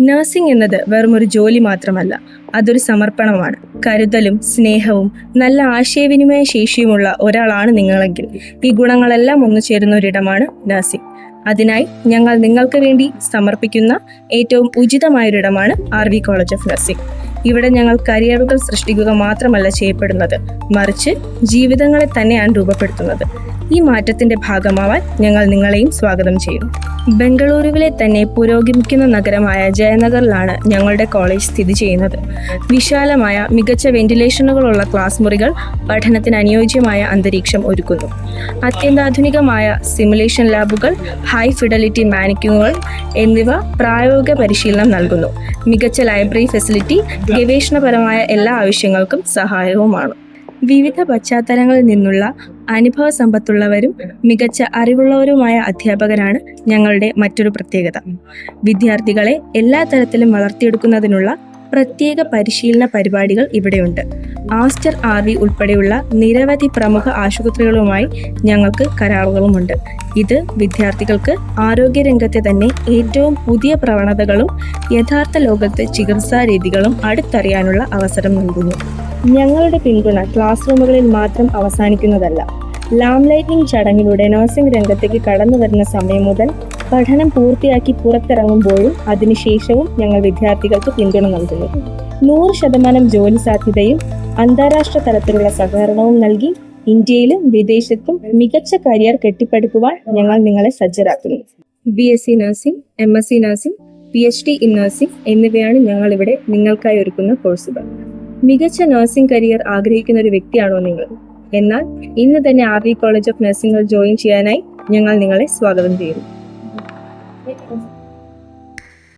Nursing എന്നത് വെറും ഒരു ജോലി മാത്രമല്ല അതൊരു സമർപ്പണമാണ്. കരുതലും സ്നേഹവും നല്ല ആശയവിനിമയ ശേഷിയുമുള്ള ഒരാളാണ് നിങ്ങളെങ്കിൽ ഈ ഗുണങ്ങളെല്ലാം ഒന്നു ചേരുന്ന ഒരിടമാണ് നഴ്സിംഗ് അതിനായി ഞങ്ങൾ നിങ്ങൾക്ക് വേണ്ടി സമർപ്പിക്കുന്ന ഏറ്റവും ഉചിതമായൊരിടമാണ് R V college of nursing ഇവിടെ ഞങ്ങൾ കരിയറുകൾ സൃഷ്ടിക്കുക മാത്രമല്ല ചെയ്യപ്പെടുന്നത് മറിച്ച് ജീവിതങ്ങളെ തന്നെയാണ് രൂപപ്പെടുത്തുന്നത്. ഈ മാറ്റത്തിന്റെ ഭാഗമാവാൻ ഞങ്ങൾ നിങ്ങളെയും സ്വാഗതം ചെയ്യും. ബംഗളൂരുവിലെ തന്നെ പുരോഗമിക്കുന്ന നഗരമായ ജയനഗറിലാണ് ഞങ്ങളുടെ കോളേജ് സ്ഥിതി ചെയ്യുന്നത്. വിശാലമായ മികച്ച വെന്റിലേഷനുകളുള്ള ക്ലാസ് മുറികൾ പഠനത്തിന് അനുയോജ്യമായ അന്തരീക്ഷം ഒരുക്കുന്നു. അത്യന്താധുനികമായ സിമുലേഷൻ ലാബുകൾ ഹൈ ഫിഡലിറ്റി മാനിക്കുകൾ എന്നിവ പ്രായോഗിക പരിശീലനം നൽകുന്നു. മികച്ച ലൈബ്രറി ഫെസിലിറ്റി ഗവേഷണപരമായ എല്ലാ ആവശ്യങ്ങൾക്കും സഹായവുമാണ്. വിവിധ പശ്ചാത്തലങ്ങളിൽ നിന്നുള്ള അനുഭവ സമ്പത്തുള്ളവരും മികച്ച അറിവുള്ളവരുമായ അധ്യാപകരാണ് ഞങ്ങളുടെ മറ്റൊരു പ്രത്യേകത. വിദ്യാർത്ഥികളെ എല്ലാ തരത്തിലും വളർത്തിയെടുക്കുന്നതിനുള്ള പ്രത്യേക പരിശീലന പരിപാടികൾ ഇവിടെയുണ്ട്. ആസ്റ്റർ ആർ വി ഉൾപ്പെടെയുള്ള നിരവധി പ്രമുഖ ആശുപത്രികളുമായി ഞങ്ങൾക്ക് കരാറുകളുമുണ്ട്. ഇത് വിദ്യാർത്ഥികൾക്ക് ആരോഗ്യരംഗത്തെ തന്നെ ഏറ്റവും പുതിയ പ്രവണതകളും യഥാർത്ഥ ലോകത്തെ ചികിത്സാ രീതികളും അടുത്തറിയാനുള്ള അവസരം നൽകുന്നു. ഞങ്ങളുടെ പിന്തുണ ക്ലാസ് റൂമുകളിൽ മാത്രം അവസാനിക്കുന്നതല്ല. ലാം ലൈറ്റിംഗ് ചടങ്ങിലൂടെ നഴ്സിംഗ് രംഗത്തേക്ക് കടന്നു വരുന്ന സമയം മുതൽ പഠനം പൂർത്തിയാക്കി പുറത്തിറങ്ങുമ്പോഴും അതിനുശേഷവും ഞങ്ങൾ വിദ്യാർത്ഥികൾക്ക് പിന്തുണ നൽകുന്നു. നൂറ് ശതമാനം ജോലി സാധ്യതയും അന്താരാഷ്ട്ര തലത്തിലുള്ള സഹകരണവും നൽകി ഇന്ത്യയിലും വിദേശത്തും മികച്ച കരിയർ കെട്ടിപ്പടുക്കുവാൻ ഞങ്ങൾ നിങ്ങളെ സജ്ജരാക്കുന്നു. B S C nursing M S C nursing P H D in nursing എന്നിവയാണ് ഞങ്ങൾ ഇവിടെ നിങ്ങൾക്കായി ഒരുക്കുന്ന കോഴ്സുകൾ. മികച്ച നഴ്സിംഗ് കരിയർ ആഗ്രഹിക്കുന്ന ഒരു വ്യക്തിയാണോ നിങ്ങൾ? എന്നാൽ ഇന്ന് തന്നെ ആർ വി കോളേജ് ഓഫ് നഴ്സിംഗിൽ ജോയിൻ ചെയ്യാനായി ഞങ്ങൾ നിങ്ങളെ സ്വാഗതം ചെയ്യുന്നു.